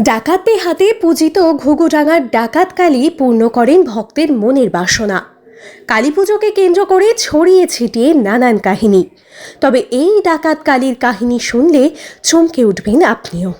ডাকাতদের হাতে পূজিত ঘুঘুডাঙ্গার ডাকাত কালী পূর্ণ করেন ভক্তের মনের বাসনা। কালী পুজোকে কেন্দ্র করে ছড়িয়ে ছিটিয়ে নানান কাহিনী। তবে এই ডাকাত কালীর কাহিনী শুনলে চমকে উঠবেন আপনিও।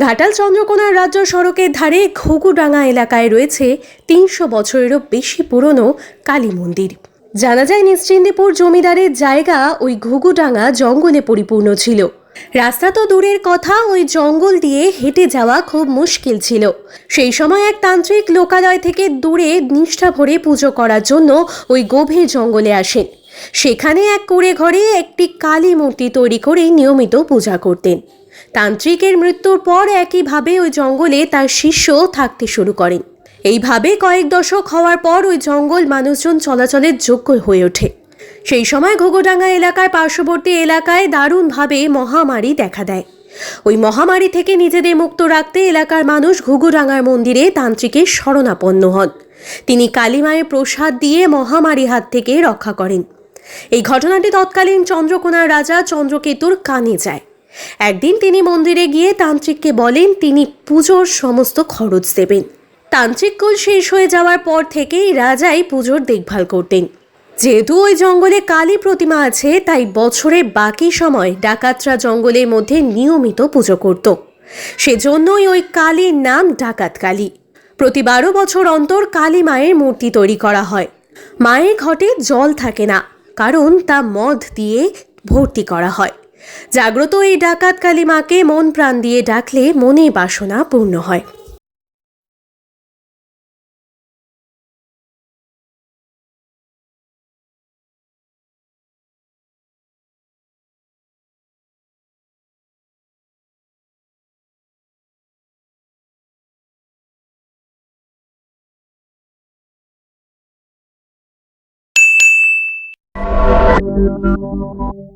ঘাটাল চন্দ্রকোনার রাজ্য সড়কের ধারে ঘুঘুডাঙ্গা এলাকায় রয়েছে তিনশো বছরেরও বেশি পুরনো কালী মন্দির। জানা যায়, নিশ্চিন্দিপুর জমিদারের জায়গা ওই ঘুঘুডাঙ্গা জঙ্গলে পরিপূর্ণ ছিল। রাস্তা তো দূরের কথা, ওই জঙ্গল দিয়ে হেঁটে যাওয়া খুব মুশকিল ছিল। সেই সময় এক তান্ত্রিক লোকালয় থেকে দূরে নিষ্ঠা ভরে পুজো করার জন্য ওই গভীর জঙ্গলে আসেন। সেখানে এক কুড়ে ঘরে একটি কালী মূর্তি তৈরি করে নিয়মিত পূজা করতেন। তান্ত্রিকের মৃত্যুর পর একইভাবে ওই জঙ্গলে তার শিষ্য থাকতে শুরু করেন। এইভাবে কয়েক দশক হওয়ার পর ওই জঙ্গল মানুষজন চলাচলের যোগ্য হয়ে ওঠে। সেই সময় ঘুঘুডাঙ্গা এলাকার পার্শ্ববর্তী এলাকায় দারুণভাবে মহামারী দেখা দেয়। ওই মহামারী থেকে নিজেদের মুক্ত রাখতে এলাকার মানুষ ঘুঘুডাঙ্গার মন্দিরে তান্ত্রিকের শরণাপন্ন হন। তিনি কালীমায়ের প্রসাদ দিয়ে মহামারী হাত থেকে রক্ষা করেন। এই ঘটনাটি তৎকালীন চন্দ্রকোনার রাজা চন্দ্রকেতুর কানে যায়। একদিন তিনি মন্দিরে গিয়ে তান্ত্রিককে বলেন, তিনি পুজোর সমস্ত খরচ দেবেন। তান্ত্রিক কুল শেষ হয়ে যাওয়ার পর থেকেই রাজাই পুজোর দেখভাল করতেন। যেহেতু ওই জঙ্গলে কালী প্রতিমা আছে, তাই বছরের বাকি সময় ডাকাতরা জঙ্গলের মধ্যে নিয়মিত পুজো করত। সেজন্যই ওই কালীর নাম ডাকাত কালী। প্রতি বারো বছর অন্তর কালী মায়ের মূর্তি তৈরি করা হয়। মায়ের ঘটে জল থাকে না, কারণ তা মদ দিয়ে ভর্তি করা হয়। জাগ্রত এই ডাকাত কালী মাকে মন প্রাণ দিয়ে ডাকলে মনে বাসনা পূর্ণ হয়। うん。